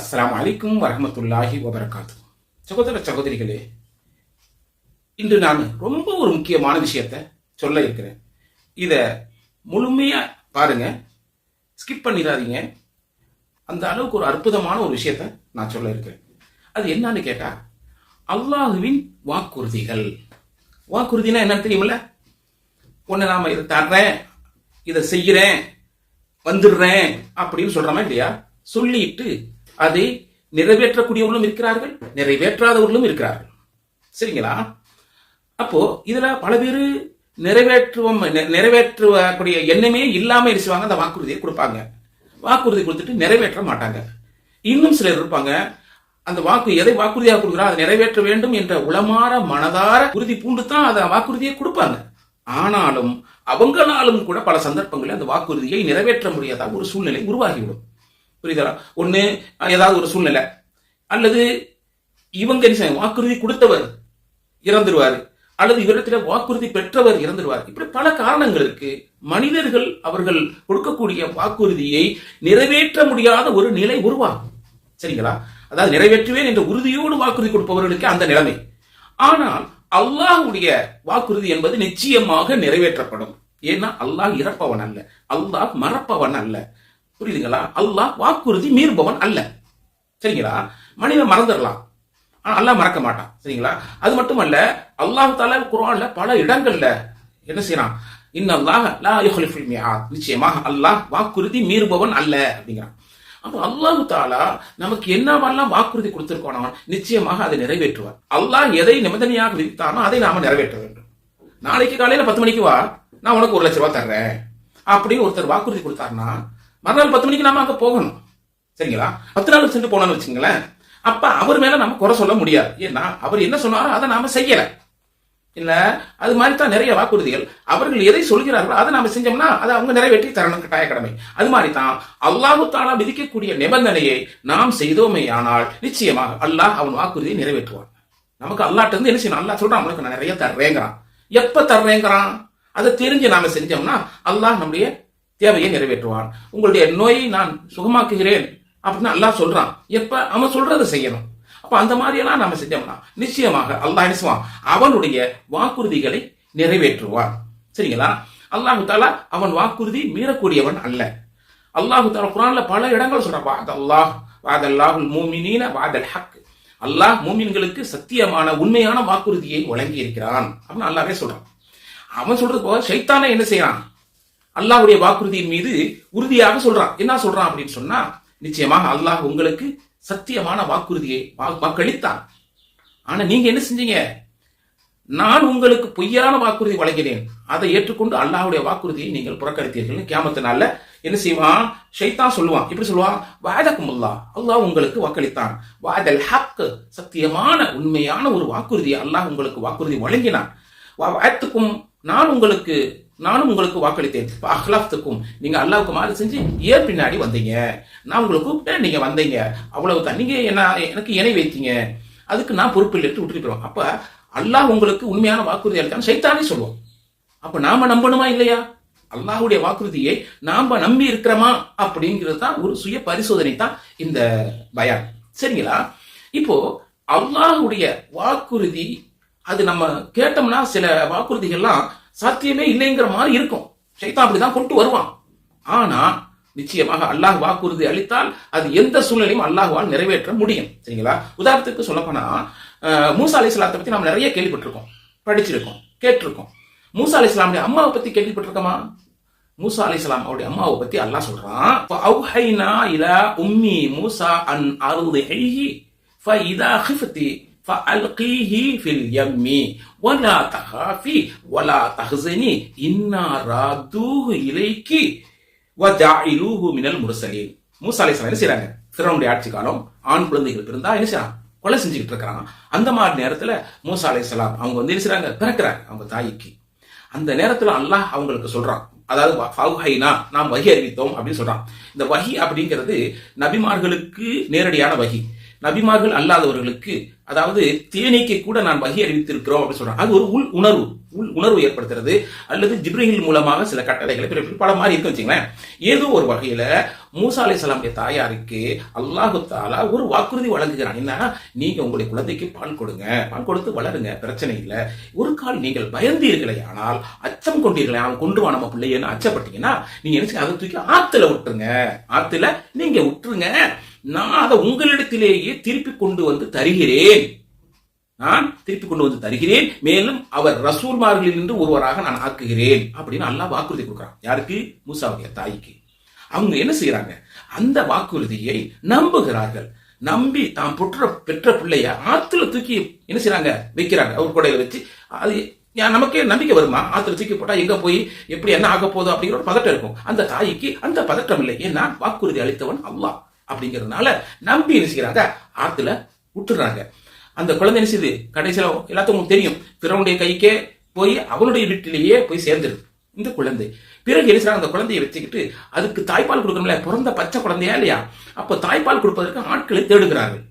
அஸ்லாம் அலைக்கும் வரமத்துல்லாஹி வபரகாத்து. சகோதர சகோதரிகளே இன்று நான் ரொம்ப ஒரு முக்கியமான விஷயத்த சொல்ல இருக்கிறேன். இதை முழுமையாக பாருங்க. ஸ்கிப் பண்ணிடாதீங்க. அந்த அளவுக்கு ஒரு அற்புதமான ஒரு விஷயத்த நான் சொல்ல இருக்கிறேன். அது என்னன்னு கேட்டா அல்லாஹுவின் வாக்குறுதிகள். வாக்குறுதினா என்னன்னு தெரியுமில்ல? ஒன்று நாம் இதை தர்றேன் இதை செய்கிறேன் வந்துடுறேன் அப்படின்னு சொல்கிறோமா இல்லையா? சொல்லிட்டு அதை நிறைவேற்றக்கூடியவர்களும் இருக்கிறார்கள் நிறைவேற்றாதவர்களும் இருக்கிறார்கள். சரிங்களா? அப்போ இதுல பல பேர் நிறைவேற்றுவோம் நெ- நிறைவேற்றக்கூடிய எண்ணமே இல்லாம இருச்சுவாங்க அந்த வாக்குறுதியை கொடுப்பாங்க. வாக்குறுதி கொடுத்துட்டு நிறைவேற்ற மாட்டாங்க. இன்னும் சிலர் இருப்பாங்க அந்த வாக்கு எதை வாக்குறுதியாக கொடுக்குறா? அதை நிறைவேற்ற வேண்டும் என்ற உளமாற மனதார உறுதி பூண்டு தான் அதை வாக்குறுதியை கொடுப்பாங்க. ஆனாலும் அவங்களாலும் கூட பல சந்தர்ப்பங்களில் அந்த வாக்குறுதியை நிறைவேற்ற முடியாத ஒரு சூழ்நிலை உருவாகிவிடும். புரியுதா? ஒண்ணு ஏதாவது ஒரு சூழ்நிலை. அல்லது இவங்க வாக்குறுதி கொடுத்தவர் இறந்துருவாரு. அல்லது இவரிடத்துல வாக்குறுதி பெற்றவர் இறந்துருவார். இப்படி பல காரணங்கள் இருக்கு. மனிதர்கள் அவர்கள் கொடுக்கக்கூடிய வாக்குறுதியை நிறைவேற்ற முடியாத ஒரு நிலை உருவாகும். சரிங்களா? அதாவது நிறைவேற்றுவேன் என்ற உறுதியோடு வாக்குறுதி கொடுப்பவர்களுக்கு அந்த நிலைமை. ஆனால் அல்லாஹுடைய வாக்குறுதி என்பது நிச்சயமாக நிறைவேற்றப்படும். ஏன்னா அல்லாஹ் இறப்பவன் அல்ல. அல்லாஹ் மறப்பவன் அல்ல. புரியுதுங்களா? அல்லாஹ் வாக்குறுதி மீறுபவன் அல்ல. சரிங்களா? மனிதன் மறந்துடலாம். ஆனால் அல்லாஹ் மறக்க மாட்டான். சரிங்களா? அது மட்டுமல்ல அல்லாஹ் தாலா குரான்ல பல இடங்கள்ல என்ன செய்யறான் இன்னல்லாஹ் லா யுஹ்லிஃபுல் மிஆத். நிச்சயமாக அல்லாஹ் வாக்குறுதி மீறுபவன் அல்ல அப்படிங்கிறான். அப்போ அல்லாஹ் தாலா நமக்கு என்னவெல்லாம் வாக்குறுதி கொடுத்திருக்கோம் நிச்சயமாக அதை நிறைவேற்றுவார். அல்லாஹ் எதை நிபந்தனையாக விதித்தானோ அதை நாம நிறைவேற்ற வேண்டும். நாளைக்கு காலையில பத்து மணிக்கு வா நான் உனக்கு ஒரு லட்ச ரூபா தர்றேன். அப்படின்னு ஒருத்தர் வாக்குறுதி கொடுத்தாருன்னா மறுநாள் பத்து மணிக்கு நாம அங்கே போகணும். சரிங்களா? பத்து நாள் சென்று போனோம்னு வச்சுங்களேன் அப்ப அவர் மேல நம்ம குறை சொல்ல முடியாது. ஏன்னா அவர் என்ன சொன்னாரோ அதை நாம செய்யல. இல்ல அது மாதிரி தான் நிறைய வாக்குறுதிகள். அவர்கள் எதை சொல்கிறார்களோ அதை நாம செஞ்சோம்னா அதை அவங்க நிறைவேற்றி தரணும் கட்டாய கடமை. அது மாதிரி தான் அல்லாஹு தாலா விதிக்கக்கூடிய நிபந்தனையை நாம் செய்தோமேயானால் நிச்சயமாக அல்லாஹ் அவன் வாக்குறுதியை நிறைவேற்றுவான். நமக்கு அல்லாட்ட இருந்து என்ன செய்யணும்? அல்லா சொல்றான் உனக்கு நான் நிறைய தர்றேங்கிறான். எப்ப தர்றேங்கிறான்? அதை தெரிஞ்சு நாம செஞ்சோம்னா அல்லாஹ் நம்முடைய தேவையை நிறைவேற்றுவான். உங்களுடைய நோயை நான் சுகமாக்குகிறேன் அப்படின்னு அல்லாஹ் சொல்றான். எப்ப? அவன் சொல்றதை செய்யணும். அப்ப அந்த மாதிரியெல்லாம் நம்ம செஞ்சோம்னா நிச்சயமாக அல்லாஹ் என்ன அவனுடைய வாக்குறுதிகளை நிறைவேற்றுவான். சரிங்களா? அல்லாஹு தாலா அவன் வாக்குறுதி மீறக்கூடியவன் அல்ல. அல்லாஹு தாலா குரான்ல பல இடங்கள் சொல்றான். வாத் அல்லாஹ் வாதல்லாஹுல் மூமினீன வாதல் ஹக். அல்லாஹ் மூமின்களுக்கு சத்தியமான உண்மையான வாக்குறுதியை வழங்கி இருக்கிறான் அப்படின்னு அல்லாவே சொல்றான். அவன் சொல்றது போக சைத்தானே என்ன செய்யறான்? அல்லாஹுடைய வாக்குறுதியின் மீது உறுதியாக சொல்றான். என்ன சொல்றான் அப்படின்னு சொன்னா நிச்சயமாக அல்லாஹ் உங்களுக்கு சத்தியமான வாக்குறுதியை வா- வாக்களித்தான். ஆனா நீங்க என்ன செஞ்சீங்க? நான் உங்களுக்கு பொய்யான வாக்குறுதி வழங்கினேன். அதை ஏற்றுக்கொண்டு அல்லாஹுடைய வாக்குறுதியை நீங்கள் புறக்கணித்தீர்கள். கேமத்தினால என்ன செய்வான்? ஷைத்தான் சொல்லுவான். இப்படி சொல்லுவான்? வாதக்கும் அல்லாஹ் அல்லாஹ் உங்களுக்கு வாக்களித்தான். வாதல் ஹக். சத்தியமான உண்மையான ஒரு வாக்குறுதியை அல்லாஹ் உங்களுக்கு வாக்குறுதி வழங்கினான். வாத்துக்கும் நான் உங்களுக்கு நானும் உங்களுக்கு வாக்களித்தேன். அஹ்லாஃப்துக்கும் நீங்க அல்லாவுக்கு மாறு செஞ்சு ஏன் பின்னாடி வந்தீங்க? நான் உங்களை கூப்பிட்டேன் நீங்க வந்தீங்க. அவ்வளவுதான் நீங்க என்ன எனக்கு இணை வைத்தீங்க. அதுக்கு நான் பொறுப்பு எடுத்து விட்டுட்டு போயிடுவோம். அப்ப அல்லாஹ் உங்களுக்கு உண்மையான வாக்குறுதி அளித்தான் சைத்தானே சொல்லுவோம் அப்ப நாம நம்பணுமா இல்லையா? அல்லாஹுடைய வாக்குறுதியை நாம நம்பி இருக்கிறோமா அப்படிங்கிறது தான் ஒரு சுய பரிசோதனை தான் இந்த பயான். சரிங்களா? இப்போ அல்லாஹுடைய வாக்குறுதி அது நம்ம கேட்டோம்னா சில வாக்குறுதிகள்லாம் சாத்தியமே இல்லைங்கிற மாதிரி இருக்கும். சைத்தான் அப்படிதான் கொண்டு வருவான். ஆனா நிச்சயமாக அல்லாஹ் வாக்குறுதி அளித்தால் அது எந்த சூழ்நிலையும் அல்லாஹுவால் நிறைவேற்ற முடியும். சரிங்களா? உதாரணத்துக்கு சொல்லப்போனா மூசா அலி இஸ்லாத்தை பத்தி நம்ம நிறைய கேள்விப்பட்டிருக்கோம் படிச்சிருக்கோம் கேட்டிருக்கோம். மூசா அலி இஸ்லாமுடைய அம்மாவை பத்தி கேள்விப்பட்டிருக்கோமா? மூசா அலி இஸ்லாம் அவருடைய அம்மாவை பத்தி அல்லாஹ் சொல்றான் அவுஹைனா உம்மி மூசா அன் அருதி ஃபைதா ஹிஃபத்தி فألقيه في اليم ولا تخافي ولا تحزني إنا رادوه إليك وجاعلوه من المرسلين மூசா அலைஹிஸ்ஸலாம் என்ன செய்றாங்க ஃபிரௌனுடைய ஆட்சி காலம் ஆண் குழந்தைகள் இருந்தா என்ன செய்றான் கொலை செஞ்சுக்கிட்டு இருக்கிறாங்க அந்த மாதிரி நேரத்துல மூசா அலைஹிஸ்ஸலாம் அவங்க வந்து என்ன செய்றாங்க பிறக்கிறாங்க அவங்க தாய்க்கு அந்த நேரத்துல அல்லாஹ் அவங்களுக்கு சொல்றான் அதாவது ஃபவுஹைனா நாம் வகி அறிவித்தோம் அப்படின்னு சொல்றான் இந்த வகி அப்படிங்கிறது நபிமார்களுக்கு நேரடியான வகி நபிமார்கள் அல்லாதவர்களுக்கு அதாவது தேனீக்கு கூட நான் வகி அறிவித்திருக்கிறோம் அப்படின்னு சொல்றாங்க. அது ஒரு உள் உணர்வு உள் உணர்வு ஏற்படுத்துறது. அல்லது ஜிப்ரஹில் மூலமாக சில கட்டளைகளை பல மாதிரி இருக்கு வச்சுங்களேன் ஏதோ ஒரு வகையில மூசா அலை சலாமுடைய தாயாருக்கு அல்லாஹு தாலா ஒரு வாக்குறுதி வழங்குகிறான். என்னன்னா நீங்க உங்களுடைய குழந்தைக்கு பால் கொடுங்க. பால் கொடுத்து வளருங்க. பிரச்சனை இல்லை. ஒரு கால் நீங்கள் பயந்தீர்களே ஆனால் அச்சம் கொண்டீர்களே. அவன் கொண்டு வா நம்ம பிள்ளையன்னு அச்சப்பட்டீங்கன்னா நீங்க என்ன அதை தூக்கி ஆத்துல விட்டுருங்க. ஆத்துல நீங்க விட்டுருங்க. நான் அதை உங்களிடத்திலேயே திருப்பி கொண்டு வந்து தருகிறேன். நான் திருப்பி கொண்டு வந்து தருகிறேன். மேலும் அவர் ரசூல்மார்களில் இருந்து ஒருவராக நான் ஆக்குகிறேன் அப்படின்னு அல்லாஹ் வாக்குறுதி கொடுக்குறான். யாருக்கு? மூசாவுடைய தாய்க்கு. அவங்க என்ன செய்யறாங்க? அந்த வாக்குறுதியை நம்புகிறார்கள். நம்பி தாம் புற்ற பெற்ற பிள்ளைய ஆத்துல தூக்கி என்ன செய்யறாங்க? வைக்கிறாங்க. அவர் கொடையில வச்சு. அது யா- நமக்கே நம்பிக்கை வருமா? ஆத்துல தூக்கி போட்டா எங்க போய் எப்படி என்ன ஆக போகுது அப்படிங்கிற ஒரு பதட்டம் இருக்கும். அந்த தாய்க்கு அந்த பதட்டம் இல்லை. ஏன்னா வாக்குறுதி அளித்தவன் அல்லாஹ். அப்படிங்கிறதுனால நம்பி என்ன ஆற்றுல விட்டுறாங்க. அந்த குழந்தை என்ன செய்யுது கடைசியில எல்லாத்துக்கும் தெரியும். பிறவுடைய கைக்கே போய் அவனுடைய வீட்டிலேயே போய் சேர்ந்துருது. இந்த குழந்தை. பிறகு என்ன அந்த குழந்தையை வச்சுக்கிட்டு அதுக்கு தாய்ப்பால் கொடுக்கணும்ல. பிறந்த பச்சை குழந்தையா இல்லையா? அப்போ தாய்ப்பால் கொடுப்பதற்கு ஆட்களை தேடுகிறார்கள்.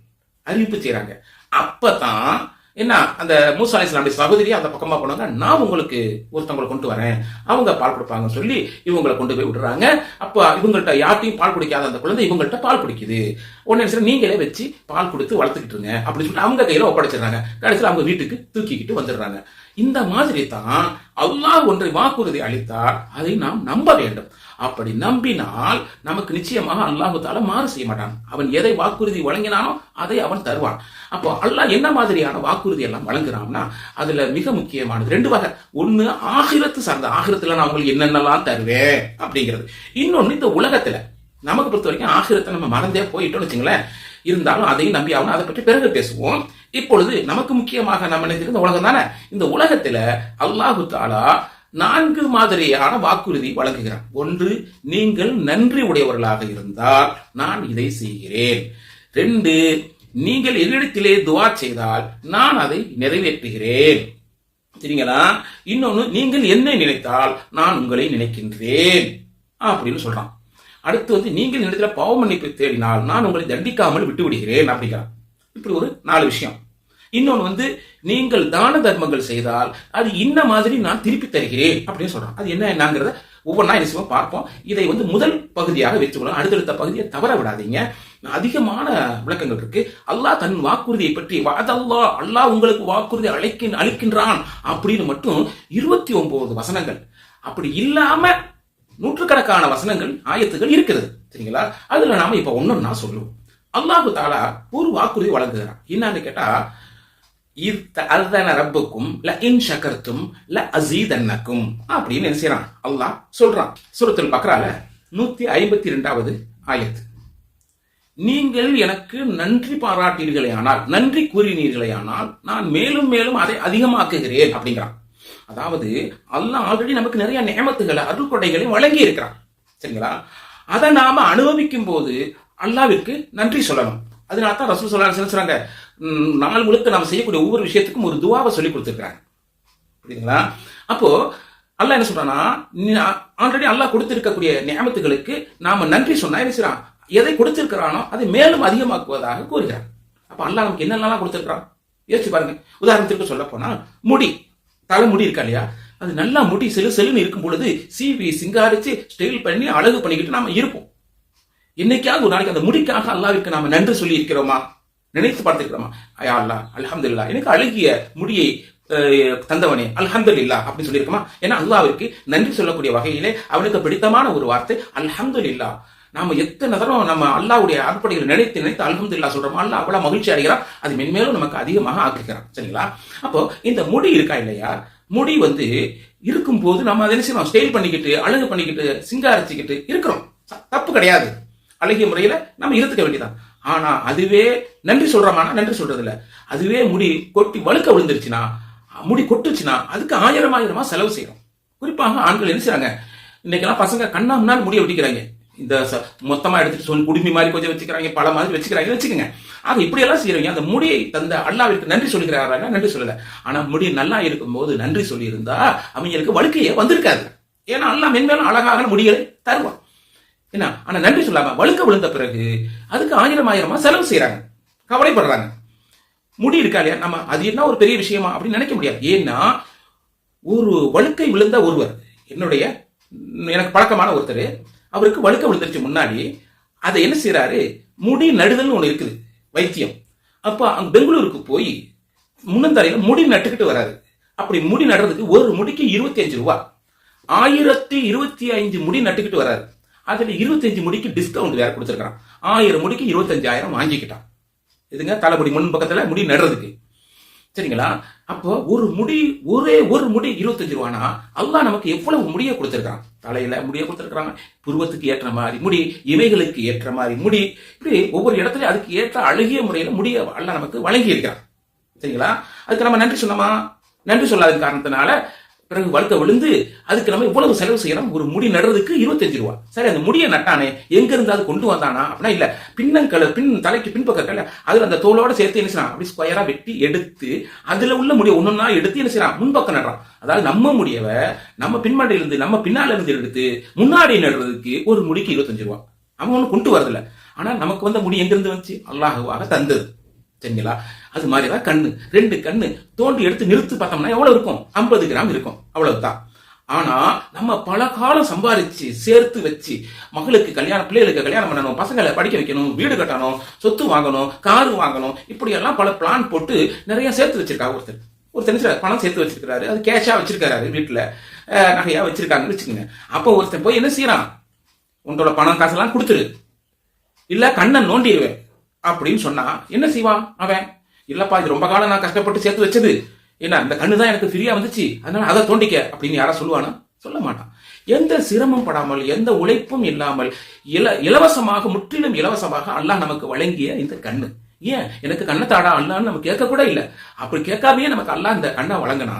அறிவிப்பு செய்றாங்க. அப்பதான் என்ன அந்த மூசா அலிஸ்லாமுடைய சகோதரி அந்த பக்கமா போனாங்க நான் உங்களுக்கு ஒருத்தவங்களை கொண்டு வரேன். அவங்க பால் கொடுப்பாங்கன்னு சொல்லி இவங்களை கொண்டு போய் விடுறாங்க. அப்ப இவங்கள்ட்ட யார்ட்டையும் பால் குடிக்காத அந்த குழந்தை இவங்கள்ட்ட பால் குடிக்குது உடனே சரி நீங்களே வச்சு பால் கொடுத்து வளர்த்துக்கிட்டு இருங்க அப்படின்னு சொல்லி அவங்க கையில ஒப்படைச்சிடுறாங்க. கடைசியில் அவங்க வீட்டுக்கு தூக்கிக்கிட்டு வந்துடுறாங்க. இந்த மாதிரி தான் அல்லாஹ் ஒன்றை வாக்குறுதி அளித்தார். அதை நாம் நம்ப வேண்டும். அப்படி நம்பினால் நமக்கு நிச்சயமாக அல்லாஹு தால மாறு செய்ய மாட்டான். அவன் எதை வாக்குறுதி வழங்கினானோ அதை அவன் தருவான். அப்போ அல்லாஹ் என்ன மாதிரியான வாக்குறுதி எல்லாம் வழங்குறான்னா அதுல மிக முக்கியமானது ரெண்டு வகை. ஒண்ணு ஆகிரத்து சார்ந்த. ஆகிரத்துல நான் உங்களுக்கு என்னென்னலாம் தருவேன் அப்படிங்கிறது. இன்னொன்னு இந்த உலகத்துல நமக்கு பொறுத்த வரைக்கும் ஆகிரத்தை நம்ம மறந்தே போயிட்டோம்னு வச்சுங்களேன். இருந்தாலும் அதையும் நம்பி ஆகணும். அதை பற்றி பிறகு பேசுவோம். இப்பொழுது நமக்கு முக்கியமாக நம்ம நினைச்சிருந்த உலகம் தானே? இந்த உலகத்துல அல்லாஹு தாலா நான்கு மாதிரியான வாக்குறுதி வழங்குகிறார் ஒன்று நீங்கள் நன்றி உடையவர்களாக இருந்தால் நான் இதை செய்கிறேன். ரெண்டு நீங்கள் என்னிடத்திலே துவா செய்தால் நான் அதை நிறைவேற்றுகிறேன். சரிங்களா? இன்னொன்னு நீங்கள் என்னை நினைத்தால் நான் உங்களை நினைக்கின்றேன். அப்படின்னு சொல்றான். அடுத்து வந்து நீங்கள் என்னிடத்துல பாவ மன்னிப்பு தேடினால் நான் உங்களை தண்டிக்காமல் விட்டு விடுகிறேன் அப்படிங்கிறான். இப்படி ஒரு நாலு விஷயம். இன்னொன்று வந்து நீங்கள் தான தர்மங்கள் செய்தால் அது இன்ன மாதிரி நான் திருப்பி தருகிறேன் அப்படின்னு சொல்றான். அது என்ன என்னங்கிறத ஒவ்வொன்றா என்ன செய்வோம் பார்ப்போம். இதை வந்து முதல் பகுதியாக வச்சுக்கணும் அடுத்தடுத்த பகுதியை தவற விடாதீங்க. அதிகமான விளக்கங்கள் இருக்கு. அல்லாஹ் தன் வாக்குறுதியை பற்றி வாதல்லா அல்லாஹ் உங்களுக்கு வாக்குறுதி அழைக்கின் அளிக்கின்றான் அப்படின்னு மட்டும் இருபத்தி ஒன்பது வசனங்கள். அப்படி இல்லாம நூற்றுக்கணக்கான வசனங்கள் ஆயத்துகள் இருக்குது. சரிங்களா? அதுல நாம இப்ப ஒன்னொன்னா சொல்லுவோம். அல்லாஹு தாலா ஒரு வாக்குறுதி வழங்குகிறான். என்னன்னு கேட்டா அர்தன ரப்புக்கும் ல இன் ஷக்கர்த்தும் ல அசீதன்னக்கும் அப்படின்னு என்ன செய்யறான்? அல்லாஹ் சொல்றான். சுரத்தில் பக்ரால நூத்தி ஐம்பத்தி ரெண்டாவது ஆயத்து. நீங்கள் எனக்கு நன்றி பாராட்டீர்களே ஆனால் நன்றி கூறினீர்களே ஆனால் நான் மேலும் மேலும் அதை அதிகமாக்குகிறேன் அப்படிங்கிறான். அதாவது அல்லாஹ் ஆல்ரெடி நமக்கு நிறைய நியமத்துகளை அருள் கொடைகளை வழங்கி இருக்கிறான் சரிங்களா? அதை நாம அனுபவிக்கும் போது அல்லாவிற்கு நன்றி சொல்லணும். அதனால தான் ரசூல் சொல்லா சொல்றாங்க நாள் முழுக்க நாம் செய்யக்கூடிய ஒவ்வொரு விஷயத்துக்கும் ஒரு துவாவை சொல்லி கொடுத்துருக்காங்க புரியுதுங்களா? அப்போ அல்லாஹ் என்ன சொல்றான்னா ஆல்ரெடி அல்லாஹ் கொடுத்திருக்கக்கூடிய நியமத்துகளுக்கு நாம நன்றி சொன்னா என்ன செய்யறான்? எதை கொடுத்திருக்கிறானோ அதை மேலும் அதிகமாக்குவதாக கூறுகிறான். அப்ப அல்லாஹ் நமக்கு என்னென்னலாம் கொடுத்திருக்கிறான்? யோசிச்சு பாருங்க. உதாரணத்திற்கு சொல்ல போனா முடி. தலைமுடி இருக்கா இல்லையா? அது நல்லா முடி செலு செலுன்னு இருக்கும் பொழுது சீவி சிங்காரிச்சு ஸ்டைல் பண்ணி அழகு பண்ணிக்கிட்டு நாம இருப்போம். என்னைக்காவது ஒரு நாளைக்கு அந்த முடிக்காக அல்லாவிற்கு நாம நன்றி சொல்லி இருக்கிறோமா நினைத்து பார்த்துக்கிறோமா ஐயா அல்லா இல்லா எனக்கு அழகிய முடியை அஹ், தந்தவனே இல்லா அப்படின்னு சொல்லியிருக்கோமா? ஏன்னா அல்லாவிற்கு நன்றி சொல்லக்கூடிய வகையிலே அவனுக்கு பிடித்தமான ஒரு வார்த்தை அல்ஹம்துலில்லாஹ். நாம எத்தனை தரம் நம்ம அல்லாவுடைய அற்படைகளை நினைத்து நினைத்து அல்ஹம்துலில்லாஹ் சொல்றோமோ அல்லா அவ்வளவு மகிழ்ச்சி அடைகிறான். அது மென்மேலும் நமக்கு அதிகமாக ஆக்குகிறான் சரிங்களா? அப்போ இந்த முடி இருக்கா இல்லையா? முடி வந்து இருக்கும்போது நம்ம அதை என்ன செய்யணும் ஸ்டைல் பண்ணிக்கிட்டு அழகு பண்ணிக்கிட்டு சிங்காரிச்சுக்கிட்டு இருக்கிறோம். தப்பு கிடையாது. அழகிய முறையில நம்ம இருந்துக்க வேண்டியதான் ஆனா அதுவே நன்றி சொல்றோமானா நன்றி சொல்றது இல்லை அதுவே முடி கொட்டி வழுக்க விழுந்துருச்சுன்னா முடி கொட்டுச்சுன்னா அதுக்கு ஆயிரம் ஆயிரமா செலவு செய்யறோம். குறிப்பாக ஆண்கள் என்ன செய்கிறாங்க இன்னைக்கெல்லாம் பசங்க கண்ணா முன்னால் முடிய வெட்டிக்கிறாங்க. இந்த மொத்தமா எடுத்துட்டு சொல்லி குடுமி மாதிரி கொஞ்சம் வச்சுக்கிறாங்க பல மாதிரி வச்சுக்கிறாங்க வச்சுக்கோங்க. ஆக இப்படி எல்லாம் செய்யறீங்க அந்த முடியை தந்த அல்லாவிற்கு நன்றி சொல்லுகிறாரா நன்றி சொல்லல? ஆனா முடி நல்லா இருக்கும்போது நன்றி சொல்லியிருந்தா அவங்களுக்கு வழுக்கையே வந்திருக்காது. ஏன்னா அல்லா மென்மேலும் அழகாக முடிகளை தருவான். என்ன? ஆனா நன்றி சொல்லாம வழுக்க விழுந்த பிறகு அதுக்கு ஆயிரம் ஆயிரமா செலவு செய்யறாங்க கவலைப்படுறாங்க. முடி இருக்கா இல்லையா? நம்ம அது என்ன ஒரு பெரிய விஷயமா அப்படின்னு நினைக்க முடியாது. ஏன்னா ஒரு வழுக்கை விழுந்த ஒருவர் என்னுடைய எனக்கு பழக்கமான ஒருத்தர் அவருக்கு வழுக்க விழுந்துருச்சு முன்னாடி. அதை என்ன செய்யறாரு முடி நடுதல்னு ஒன்று இருக்குது வைத்தியம். அப்போ அங்க பெங்களூருக்கு போய் முன்னந்தரையில முடி நட்டுக்கிட்டு வராரு. அப்படி முடி நடுறதுக்கு ஒரு முடிக்கு இருபத்தி அஞ்சு ரூபா. ஆயிரத்தி இருபத்தி ஐந்து முடி நட்டுக்கிட்டு வராரு. அதில் இருபத்தஞ்சு முடிக்கு டிஸ்கவுண்ட் வேற கொடுத்துருக்கான் ஆயிரம் முடிக்கு இருபத்தஞ்சாயிரம் வாங்கிக்கிட்டான். இதுங்க தலைமுடி முன் பக்கத்தில் முடி நடுறதுக்கு. சரிங்களா? அப்போ ஒரு முடி ஒரே ஒரு முடி இருபத்தஞ்சு ரூபானா அல்லா நமக்கு எவ்வளவு முடியை கொடுத்துருக்கான் தலையில முடிய கொடுத்துருக்குறாங்க. புருவத்துக்கு ஏற்ற மாதிரி முடி இவைகளுக்கு ஏற்ற மாதிரி முடி. இப்படி ஒவ்வொரு இடத்துலயும் அதுக்கு ஏற்ற அழகிய முறையில முடிய அல்லாஹ் நமக்கு வழங்கி இருக்கிறான் சரிங்களா? அதுக்கு நம்ம நன்றி சொன்னோமா நன்றி சொல்லாத காரணத்தினால பிறகு வழுக்க விழுந்து அதுக்கு நம்ம இவ்வளவு செலவு செய்யறோம் ஒரு முடி நடுறதுக்கு இருபத்தஞ்சு ரூபா. சரி அந்த முடியை நட்டானே எங்க இருந்து அது கொண்டு வந்தானா? அப்படின்னா இல்ல பின்னங்கல பின் தலைக்கு பின்பக்கல அதுல அந்த தோலோட சேர்த்து என்ன செய்யலாம் அப்படி ஸ்கொயரா வெட்டி எடுத்து அதுல உள்ள முடிய ஒன்னொன்னா எடுத்து என்ன செய்யறான்? முன்பக்கம் நடுறான். அதாவது நம்ம முடியவ நம்ம பின்மாடியில இருந்து நம்ம பின்னால இருந்து எடுத்து முன்னாடி நடுறதுக்கு ஒரு முடிக்கு இருபத்தஞ்சு ரூபா. அவன் ஒண்ணு கொண்டு வரதில்ல. ஆனா நமக்கு வந்த முடி எங்க இருந்து வந்துச்சு? அல்லாஹுவாக தந்தது. சரிங்களா? அது மாதிரி தான் கண்ணு. ரெண்டு கண்ணு தோண்டி எடுத்து நிறுத்து பார்த்தோம்னா எவ்வளவு இருக்கும்? ஐம்பது கிராம் இருக்கும். அவ்வளவுதான். ஆனா நம்ம பல காலம் சம்பாதிச்சு சேர்த்து வச்சு மகளுக்கு கல்யாணம் பிள்ளைகளுக்கு கல்யாணம் பண்ணணும் பசங்களை படிக்க வைக்கணும் வீடு கட்டணும் சொத்து வாங்கணும் காரு வாங்கணும் இப்படி எல்லாம் பல பிளான் போட்டு நிறைய சேர்த்து வச்சிருக்காங்க ஒருத்தர். ஒருத்தர் என்ன பணம் சேர்த்து வச்சிருக்காரு அது கேஷா வச்சிருக்காரு வீட்டுல அஹ், நகையா வச்சிருக்காங்கன்னு வச்சுக்கோங்க. அப்போ ஒருத்தன் போய் என்ன செய்யறான்? உன்னோட பணம் காசெல்லாம் கொடுத்துரு. இல்ல கண்ணை நோண்டிடுவேன் அப்படின்னு சொன்னா என்ன செய்வான் அவன்? இல்லப்பா இது ரொம்ப காலம் நான் கஷ்டப்பட்டு சேர்த்து வச்சது. என்ன இந்த கண்ணு தான் எனக்கு ஃப்ரீயா வந்துச்சு. அதனால அதை தோண்டிக்க அப்படின்னு யாரா சொல்லுவானா? சொல்ல மாட்டான். எந்த சிரமம் படாமல் எந்த உழைப்பும் இல்லாமல் இல இலவசமாக முற்றிலும் இலவசமாக அல்லாஹ் நமக்கு வழங்கிய இந்த கண்ணு. ஏன்? எனக்கு கண்ணை தாடா அல்லான்னு நம்ம கேட்க கூட இல்லை. அப்படி கேட்காமயே நமக்கு அல்லாஹ் இந்த கண்ணை வழங்கினா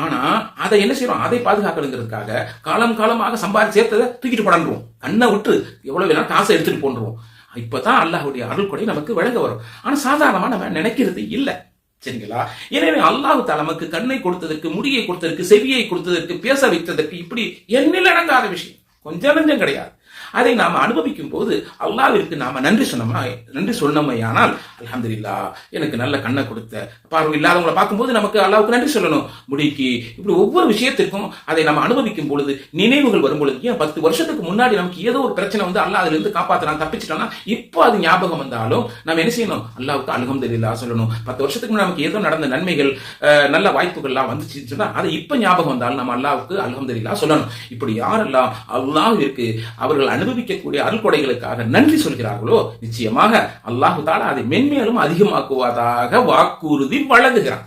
ஆனா அதை என்ன செய்யறோம் அதை பாதுகாக்கணுங்கிறதுக்காக காலம் காலமாக சம்பாதி சேர்த்ததை தூக்கிட்டு போடாண்டுருவோம் கண்ணை விட்டு எவ்வளவு வேணாலும் காசை எடுத்துட்டு போன்றுவோம். இப்பதான் அல்லாஹ்வுடைய அருள் கொடை நமக்கு வழங்க வரும். ஆனா சாதாரணமா நம்ம நினைக்கிறது இல்லை. சரிங்களா? எனவே அல்லாஹ் தஆலா நமக்கு கண்ணை கொடுத்ததற்கு முடியை கொடுத்ததற்கு செவியை கொடுத்ததற்கு பேச வைத்ததற்கு இப்படி எண்ணில் அடங்காத விஷயம். கொஞ்சம் நஞ்சம் கிடையாது. அதை நாம அனுபவிக்கும் போது அல்லாவிற்கு நாம நன்றி சொன்னோமா நன்றி சொன்னமையானால் அலமதுல்லா எனக்கு நல்ல கண்ணை கொடுத்த பார்வை இல்லாதவங்களை பார்க்கும்போது நமக்கு அல்லாவுக்கு நன்றி சொல்லணும். முடிக்கு இப்படி ஒவ்வொரு விஷயத்திற்கும் அதை நம்ம அனுபவிக்கும் பொழுது நினைவுகள் வரும் பொழுது ஏன் பத்து வருஷத்துக்கு முன்னாடி நமக்கு ஏதோ ஒரு பிரச்சனை வந்து அல்லா அதுல இருந்து தப்பிச்சிட்டோம்னா இப்போ அது ஞாபகம் வந்தாலும் நம்ம என்ன செய்யணும்? அல்லாவுக்கு அல்ஹம்துலில்லாஹ் சொல்லணும். பத்து வருஷத்துக்கு முன்னாடி நமக்கு ஏதோ நடந்த நன்மைகள் நல்ல வாய்ப்புகள்லாம் வந்துச்சுன்னா அதை இப்ப ஞாபகம் வந்தாலும் நம்ம அல்லாவுக்கு அல்ஹம்துலில்லாஹ் சொல்லணும். இப்படி யாரெல்லாம் அல்லாவிற்கு அவர்கள் அனுபவிக்கக்கூடிய அருள்கொடைகளுக்காக நன்றி சொல்கிறார்களோ நிச்சயமாக அல்லாஹு தாலா அதை மென்மேலும் அதிகமாக்குவதாக வாக்குறுதி வழங்குகிறான்.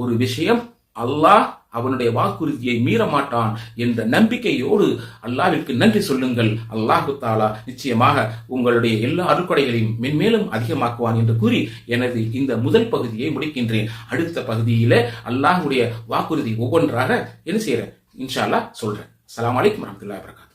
ஒரு விஷயம் அல்லாஹ் அவனுடைய வாக்குறுதியை மீற மாட்டான் என்ற நம்பிக்கையோடு அல்லாவிற்கு நன்றி சொல்லுங்கள். அல்லாஹு தாலா நிச்சயமாக உங்களுடைய எல்லா அருட்கொடைகளையும் மென்மேலும் அதிகமாக்குவான் என்று கூறி எனது இந்த முதல் பகுதியை முடிக்கின்றேன். அடுத்த பகுதியில அல்லாஹுடைய வாக்குறுதி ஒவ்வொன்றாக என்ன செய்யறேன்? இன்ஷால்லா சொல்றேன். அலாம் வலைக்கம் வரமத்துல்லா வரகா